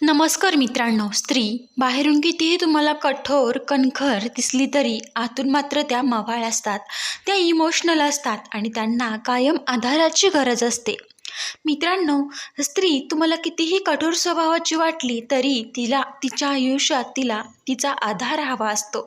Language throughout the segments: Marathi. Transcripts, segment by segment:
नमस्कार मित्रांनो स्त्री बाहेरून कितीही तुम्हाला कठोर कणखर दिसली तरी आतून मात्र त्या मवाळ असतात त्या इमोशनल असतात आणि त्यांना कायम आधाराची गरज असते. मित्रांनो स्त्री तुम्हाला कितीही कठोर स्वभावाची वाटली तरी तिला तिच्या आयुष्यात तिला तिचा आधार हवा असतो.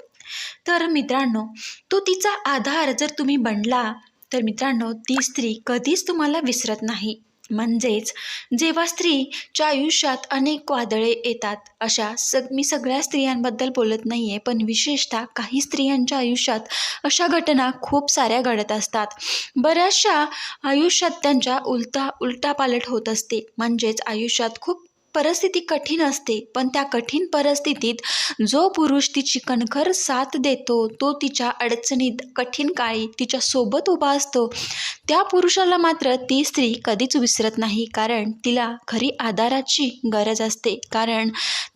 तर मित्रांनो तो तिचा आधार जर तुम्ही बनला तर मित्रांनो ती स्त्री कधीच तुम्हाला विसरत नाही. म्हणजेच जेव्हा स्त्रीच्या आयुष्यात अनेक वादळे येतात अशा सग मी सगळ्या स्त्रियांबद्दल बोलत नाही आहे पण विशेषतः काही स्त्रियांच्या आयुष्यात अशा घटना खूप साऱ्या घडत असतात. बऱ्याचशा आयुष्यात त्यांच्या उलटा उलटापालट होत असते. म्हणजेच आयुष्यात खूप परिस्थिती कठीण असते पण त्या कठीण परिस्थितीत जो पुरुष तिची कणखर साथ देतो तो तिच्या अडचणीत कठीण काळी तिच्या सोबत उभा असतो. त्या पुरुषाला मात्र ती स्त्री कधीच विसरत नाही कारण तिला खरी आधाराची गरज असते. कारण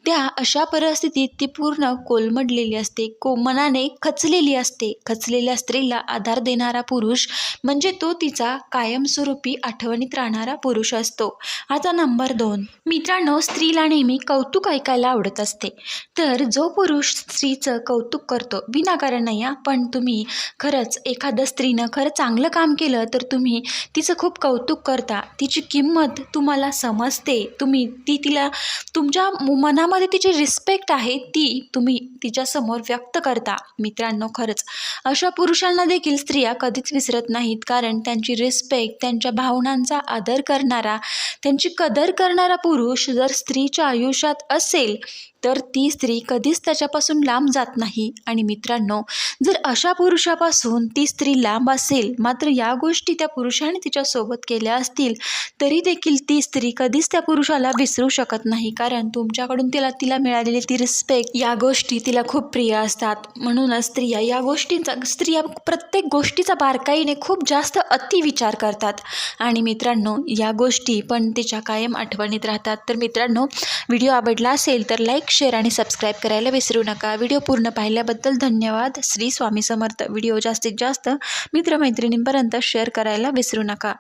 त्या अशा परिस्थितीत ती पूर्ण कोलमडलेली असते को मनाने खचलेली असते. खचलेल्या स्त्रीला आधार देणारा पुरुष म्हणजे तो तिचा कायमस्वरूपी आठवणीत राहणारा पुरुष असतो. आता नंबर दोन. मित्रांनो स्त्रीला नेहमी कौतुक ऐकायला आवडत असते. तर जो पुरुष स्त्रीचं कौतुक करतो विनाकारण नाही पण तुम्ही खरंच एखादं स्त्रीनं खरं चांगलं काम केलं तर तुम्ही तिचं खूप कौतुक करता. तिची किंमत तुम्हाला समजते. तुम्ही ती तिला तुमच्या मनामध्ये तिची रिस्पेक्ट आहे ती तुम्ही तिच्यासमोर व्यक्त करता. मित्रांनो खरंच अशा पुरुषांना देखील स्त्रिया कधीच विसरत नाहीत कारण त्यांची रिस्पेक्ट त्यांच्या भावनांचा आदर करणारा त्यांची कदर करणारा पुरुष जर स्त्रीच्या आयुष्यात असेल तर ती स्त्री कधीच त्याच्यापासून लांब जात नाही. आणि मित्रांनो जर अशा पुरुषापासून ती स्त्री लांब असेल मात्र या गोष्टी त्या पुरुषाने तिच्यासोबत केल्या असतील तरी देखील ती स्त्री कधीच त्या पुरुषाला विसरू शकत नाही. कारण तुमच्याकडून तिला तिला मिळालेली ती रिस्पेक्ट या गोष्टी तिला खूप प्रिय असतात. म्हणूनच स्त्रिया या गोष्टींचा स्त्रिया प्रत्येक गोष्टीचा बारकाईने खूप जास्त अतिविचार करतात. आणि मित्रांनो या गोष्टी पण तिच्या कायम आठवणीत राहतात. तर मित्रांनो व्हिडिओ आवडला असेल तर लाईक लाईक शेअर आणि सबस्क्राईब करायला विसरू नका. व्हिडिओ पूर्ण पाहिल्याबद्दल धन्यवाद. श्री स्वामी समर्थ. व्हिडिओ जास्तीत जास्त मित्रमैत्रिणींपर्यंत शेअर करायला विसरू नका.